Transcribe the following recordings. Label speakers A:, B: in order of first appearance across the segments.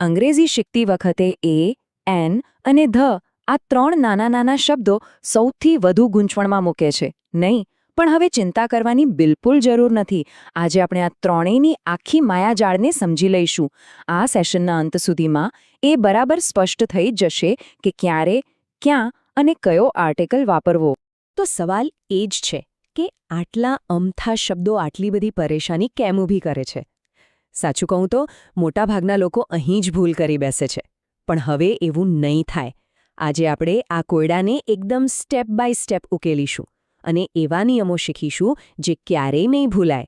A: અંગ્રેજી શીખતી વખતે એ, એન અને ધ આ ત્રણ નાના નાના શબ્દો સૌથી વધુ ગૂંચવણમાં મૂકે છે. નહીં, પણ હવે ચિંતા કરવાની બિલકુલ જરૂર નથી. આજે આપણે આ ત્રણેયની આખી માયાજાળને સમજી લઈશું. આ સેશનના અંત સુધીમાં એ બરાબર સ્પષ્ટ થઈ જશે કે ક્યારે, ક્યાં અને કયો આર્ટિકલ વાપરવો.
B: તો સવાલ એ જ છે કે આટલા અમથા શબ્દો આટલી બધી પરેશાની કેમ ઊભી કરે છે? સાચું કહું તો, મોટાભાગના લોકો અહીં જ ભૂલ કરી બેસે છે. પણ હવે એવું નહીં થાય. આજે આપણે આ કોયડાને એકદમ સ્ટેપ બાય સ્ટેપ ઉકેલીશું અને એવા નિયમો શીખીશું જે ક્યારેય નહીં ભૂલાય.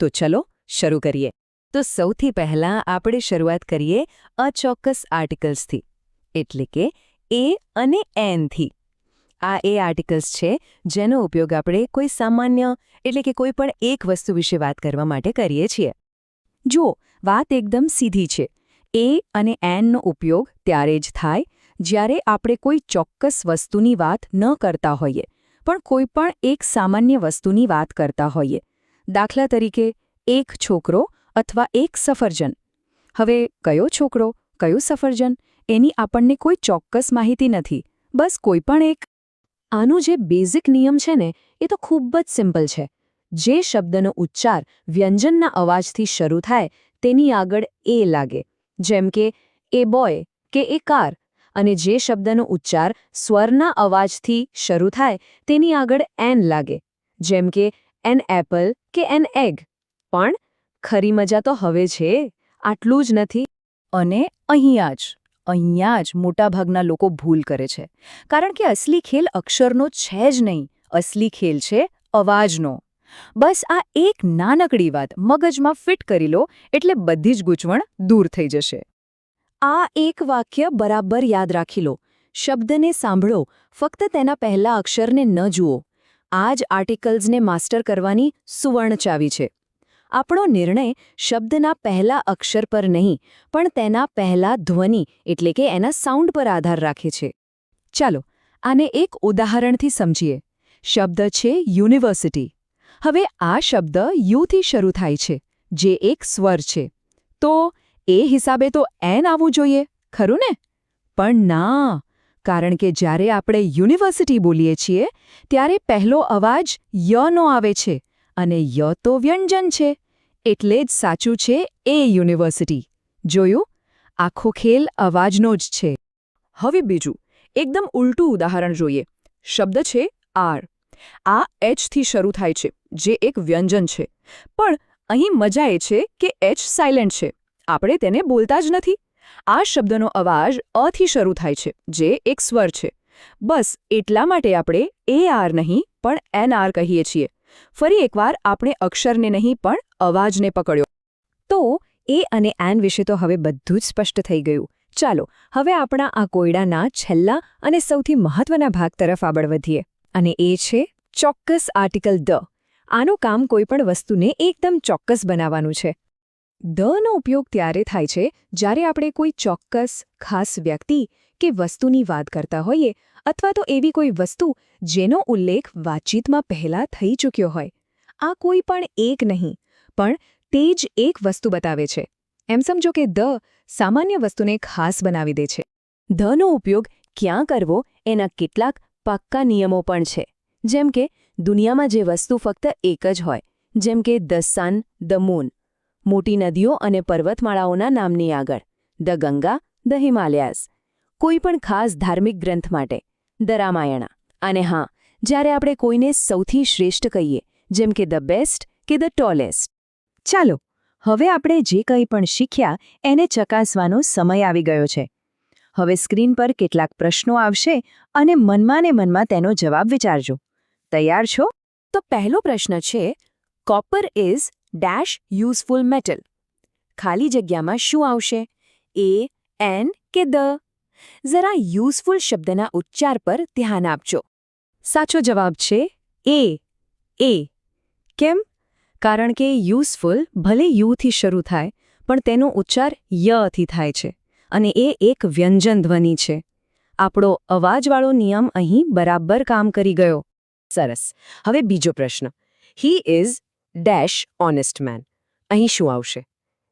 B: તો ચલો, શરૂ કરીએ. તો સૌથી પહેલાં આપણે શરૂઆત કરીએ અચોક્કસ આર્ટિકલ્સથી. એટલે કે, એ અને એનથી આ એ આર્ટિકલ્સ છે જેનો ઉપયોગ આપણે કોઈ સામાન્ય, એટલે કે કોઈ પણ એક વસ્તુ વિશે વાત કરવા માટે કરીએ છીએ. જુઓ વાત એકદમ સીધી છે. એ અને એનનો ઉપયોગ ત્યારે જ થાય જ્યારે આપણે કોઈ ચોક્કસ વસ્તુની વાત ન કરતા હોઈએ, પણ કોઈ પણ એક સામાન્ય વસ્તુની વાત કરતા હોઈએ. દાખલા તરીકે, એક છોકરો અથવા એક સફરજન. હવે, કયો છોકરો, કયું સફરજન, એની આપણને કોઈ ચોક્કસ માહિતી નથી, બસ કોઈ પણ એક. આનો જે બેઝિક નિયમ છે ને, એ તો ખૂબ જ સિમ્પલ છે. જે શબ્દનો ઉચ્ચાર વ્યંજનના અવાજથી શરૂ થાય, તેની આગળ એ લાગે. જેમ કે, એ બોય કે એ કાર અને જે શબ્દનો ઉચ્ચાર સ્વરના અવાજથી શરૂ થાય, તેની આગળ એન લાગે. જેમ કે, એન એપલ કે એન એગ પણ, ખરી મજા તો હવે છે, આટલું જ નથી.
A: અને અહીંયા જ અહીંયા જ મોટાભાગના લોકો ભૂલ કરે છે. કારણ કે અસલી ખેલ અક્ષરનો છે જ નહીં, અસલી ખેલ છે અવાજનો. બસ આ એક નાનકડી વાત, મગજમાં ફિટ કરી લો, એટલે બધી જ ગૂંચવણ દૂર થઈ જશે.
B: આ એક વાક્ય બરાબર યાદ રાખી લો. શબ્દને સાંભળો, ફક્ત તેના પહેલા અક્ષરને ન જુઓ. આ જ આર્ટિકલ્સને માસ્ટર કરવાની સુવર્ણ ચાવી છે. આપણો નિર્ણય શબ્દના પહેલા અક્ષર પર નહીં, પણ તેના પહેલા ધ્વનિ, એટલે કે એના સાઉન્ડ પર આધાર રાખે છે. ચાલો, આને એક ઉદાહરણથી સમજીએ. શબ્દ છે યુનિવર્સિટી. હવે આ શબ્દ યુથી શરૂ થાય છે, જે એક સ્વર છે. તો એ હિસાબે તો એન આવવું જોઈએ, ખરું ને? પણ ના, કારણ કે જ્યારે આપણે યુનિવર્સિટી બોલીએ છીએ, ત્યારે પહેલો અવાજ યનો આવે છે અને ય તો વ્યંજન છે. એટલે જ સાચું છે એ યુનિવર્સિટી. જોયું? આખો ખેલ અવાજનો જ છે.
A: હવે બીજું, એકદમ ઉલટું ઉદાહરણ જોઈએ. શબ્દ છે આર. આ એચથી શરૂ થાય છે, જે એક વ્યંજન છે. પણ અહીં મજા એ છે કે એચ સાયલેન્ટ છે. આપણે તેને બોલતા જ નથી. આ શબ્દનો અવાજ અથી શરૂ થાય છે, જે એક સ્વર છે. બસ એટલા માટે આપણે એ આર નહીં, પણ એન આર કહીએ છીએ. ફરી એકવાર આપણે અક્ષરને નહીં, પણ અવાજને પકડ્યો.
B: તો એ અને એન વિશે તો હવે બધું જ સ્પષ્ટ થઈ ગયું. ચાલો, હવે આપણા આ કોયડાના છેલ્લા અને સૌથી મહત્વના ભાગ તરફ આગળ વધીએ. અને એ છે, ચોક્કસ આર્ટિકલ દ. આનું કામ કોઈપણ વસ્તુને એકદમ ચોક્કસ બનાવવાનું છે. દનો ઉપયોગ ત્યારે થાય છે, જ્યારે આપણે કોઈ ચોક્કસ, ખાસ વ્યક્તિ કે વસ્તુની વાત કરતા હોઈએ અથવા તો એવી કોઈ વસ્તુ જેનો ઉલ્લેખ વાતચીતમાં પહેલાં થઈ ચૂક્યો હોય. આ કોઈ પણ એક નહીં, પણ તે જ એક વસ્તુ બતાવે છે. એમ સમજો કે દ સામાન્ય વસ્તુને ખાસ બનાવી દે છે. ધનો ઉપયોગ ક્યાં કરવો, એના કેટલાક પાક્કા નિયમો પણ છે. જેમ કે, દુનિયામાં જે વસ્તુ ફક્ત એક જ હોય, જેમ કે ધ સન, ધ મૂન, મોટી નદીઓ અને પર્વતમાળાઓના નામની આગળ, ધ ગંગા, ધ હિમાલયાસ કોઈ પણ ખાસ ધાર્મિક ગ્રંથ માટે, ધ રામાયણા. અને હા, જ્યારે આપણે કોઈને સૌથી શ્રેષ્ઠ કહીએ, જેમ કે ધ બેસ્ટ કે ધ ટોલેસ્ટ. ચાલો, હવે આપણે જે કંઈ પણ શીખ્યા, એને ચકાસવાનો સમય આવી ગયો છે. હવે સ્ક્રીન પર કેટલાક પ્રશ્નો આવશે અને મનમાં મનમાં તેનો જવાબ વિચારજો. તૈયાર છો? તો પહેલો પ્રશ્ન છે copper is dash useful metal ખાલી જગ્યામાં શું આવશે? એ એન કે દ? જરા યુઝફુલ શબ્દના ઉચ્ચાર પર ધ્યાન આપજો. સાચો જવાબ છે એ એ કેમ? કારણ કે યુઝફુલ ભલે યુથી શરૂ થાય, પણ તેનો ઉચ્ચાર યથી થાય છે. અને એ એક વ્યંજન ધ્વનિ છે. આપણો અવાજવાળો નિયમ અહીં બરાબર કામ કરી ગયો. સરસ. હવે બીજો પ્રશ્ન. He is dash honest man અહીં શું આવશે?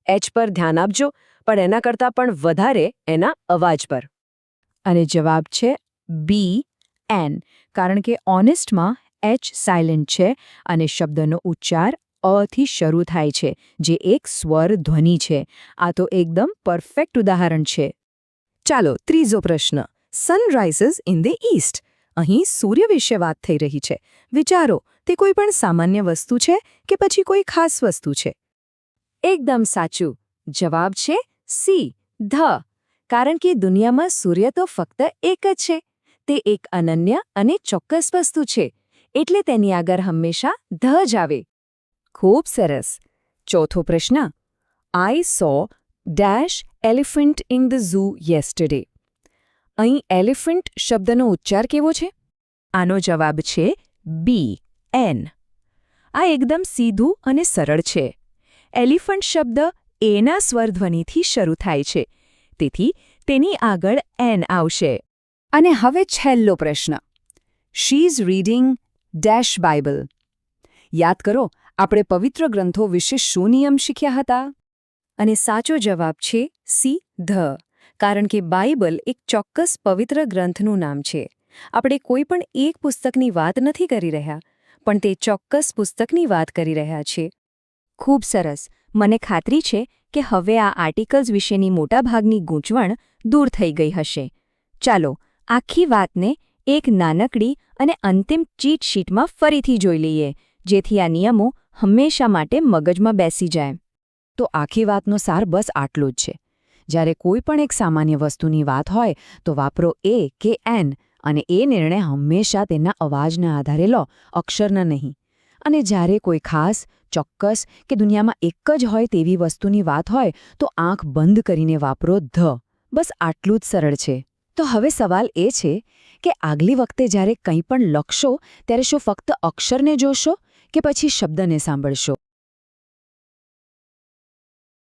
B: એચ પર ધ્યાન આપજો, પણ એના કરતાં પણ વધારે એના અવાજ પર.
A: અને જવાબ છે બી એન કારણ કે ઓનેસ્ટમાં એચ સાયલેન્ટ છે અને શબ્દનો ઉચ્ચાર અથી શરૂ થાય છે, જે એક સ્વર ધ્વનિ છે. આ તો એકદમ પરફેક્ટ ઉદાહરણ છે.
B: ચાલો, ત્રીજો પ્રશ્ન. સનરાઇઝિસ ઇન ધ ઈસ્ટ અહીં સૂર્ય વિશે વાત થઈ રહી છે. વિચારો, તે કોઈ પણ સામાન્ય વસ્તુ છે કે પછી કોઈ ખાસ વસ્તુ છે? એકદમ સાચું. જવાબ છે સી, ધ. કારણ કે દુનિયામાં સૂર્ય તો ફક્ત એક જ છે. તે એક અનન્ય અને ચોક્કસ વસ્તુ છે. એટલે તેની આગળ હંમેશા ધ જ આવે. ખૂબ સરસ. ચોથો પ્રશ્ન I saw dash elephant in the zoo yesterday અહીં એલિફન્ટ શબ્દનો ઉચ્ચાર કેવો છે? આનો જવાબ છે બી એન આ એકદમ સીધું અને સરળ છે. એલિફન્ટ શબ્દ એના સ્વરધ્વનિથી શરૂ થાય છે. તેથી તેની આગળ એન આવશે.
A: અને હવે છેલ્લો પ્રશ્ન. She is reading dash Bible યાદ કરો, આપણે પવિત્ર ગ્રંથો વિશે શું નિયમ શીખ્યા હતા?
B: અને સાચો જવાબ છે સી, ધ. કારણ કે બાઇબલ એક ચોક્કસ પવિત્ર ગ્રંથનું નામ છે. આપણે કોઈ પણ એક પુસ્તકની વાત નથી કરી રહ્યા, પણ તે ચોક્કસ પુસ્તકની વાત કરી રહ્યા છીએ ખૂબ સરસ. મને ખાતરી છે કે હવે આ આર્ટિકલ્સ વિશેની મોટાભાગની ગૂંચવણ દૂર થઈ ગઈ હશે. ચાલો, આખી વાતને એક નાનકડી અને અંતિમ ચીટ શીટમાં ફરીથી જોઈ લઈએ. જેથી આ નિયમો હંમેશા માટે મગજમાં બેસી જાય.
A: તો આખી વાતનો સાર બસ આટલો જ છે. જ્યારે કોઈ પણ એક સામાન્ય વસ્તુની વાત હોય, તો વાપરો એ કે એન અને એ નિર્ણય હંમેશા તેના અવાજના આધારે લો, અક્ષરના નહીં. અને જ્યારે કોઈ ખાસ, ચોક્કસ કે દુનિયામાં એક જ હોય તેવી વસ્તુની વાત હોય, તો આંખ બંધ કરીને વાપરો ધ. બસ આટલું જ સરળ છે. તો હવે સવાલ એ છે કે આગલી વખતે જ્યારે કંઈ પણ લખશો, ત્યારે શું ફક્ત અક્ષરને જોશો? કે પછી શબ્દને સાંભળશો?